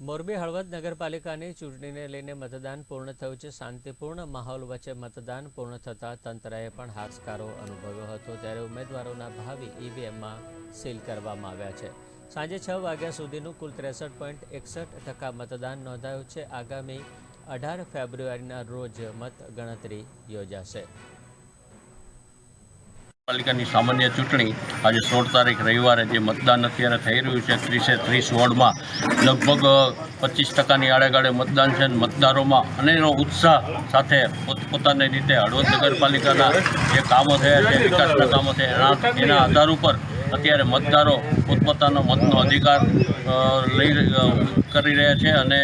મોરબી હળવદ નગરપાલિકાની ચૂંટણીને લઈને મતદાન પૂર્ણ થયું છે. શાંતિપૂર્ણ માહોલ વચ્ચે મતદાન પૂર્ણ થતાં તંત્રએ પણ હાશકારો અનુભવ્યો હતો. ત્યારે ઉમેદવારોના ભાવિ ઈવીએમમાં સીલ કરવામાં આવ્યા છે. સાંજે છ વાગ્યા સુધીનું કુલ ત્રેસઠ પોઈન્ટ એકસઠ ટકા મતદાન નોંધાયું છે. આગામી અઢાર ફેબ્રુઆરીના રોજ મત ગણતરી યોજાશે. પાલિકાની સામાન્ય ચૂંટણી આજે સોળ તારીખ રવિવારે જે મતદાન અત્યારે થઈ રહ્યું છે, ત્રીસે ત્રીસ વોર્ડમાં લગભગ પચીસ ટકાની આડેગાળે મતદાન છે મતદારોમાં અનેરો ઉત્સાહ સાથે પોતપોતાની રીતે હળવદ નગરપાલિકાના જે કામો થયા છે, વિકાસના કામો થયા એના આધાર ઉપર અત્યારે મતદારો પોતપોતાનો મતનો અધિકાર લઈ કરી રહ્યા છે અને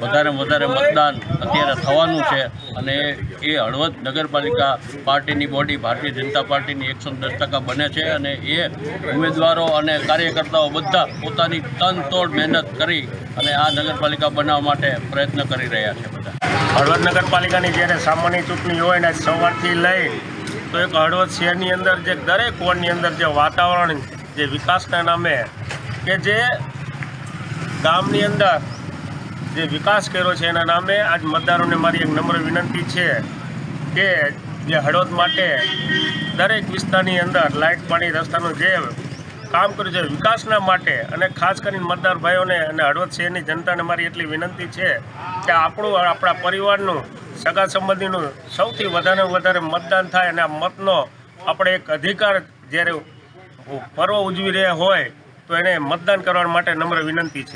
વધારે વધારે મતદાન અત્યારે થવાનું છે અને એ હળવદ નગરપાલિકા પાર્ટીની બોડી ભારતીય જનતા પાર્ટીની એકસો દસ ટકા બને છે અને એ ઉમેદવારો અને કાર્યકર્તાઓ બધા પોતાની તન તોડ મહેનત કરી અને આ નગરપાલિકા બનાવવા માટે પ્રયત્ન કરી રહ્યા છે બધા. હળવદ નગરપાલિકાની જ્યારે સામાન્ય ચૂંટણી હોય ને સવારથી લઈ તો એક હળવદ શહેરની અંદર જે દરેક વોર્ડની અંદર જે વાતાવરણ જે વિકાસના નામે કે જે ગામની અંદર જે વિકાસ કર્યો છે એના નામે આજ મતદારોને મારી એક નમ્ર વિનંતી છે કે જે હળવદ માટે દરેક વિસ્તારની અંદર લાઇટ, પાણી, રસ્તાનું જે કામ કર્યું છે વિકાસના માટે અને ખાસ કરીને મતદાર ભાઈઓને અને હળવદ શહેરની જનતાને મારી એટલી વિનંતી છે કે આપણું આપણા પરિવારનું, સગા સંબંધીનું સૌથી વધારે વધારે મતદાન થાય અને આ મતનો આપણે એક અધિકાર જ્યારે પર્વ ઉજવી રહ્યા હોય તો એને મતદાન કરવા માટે નમ્ર વિનંતી છે.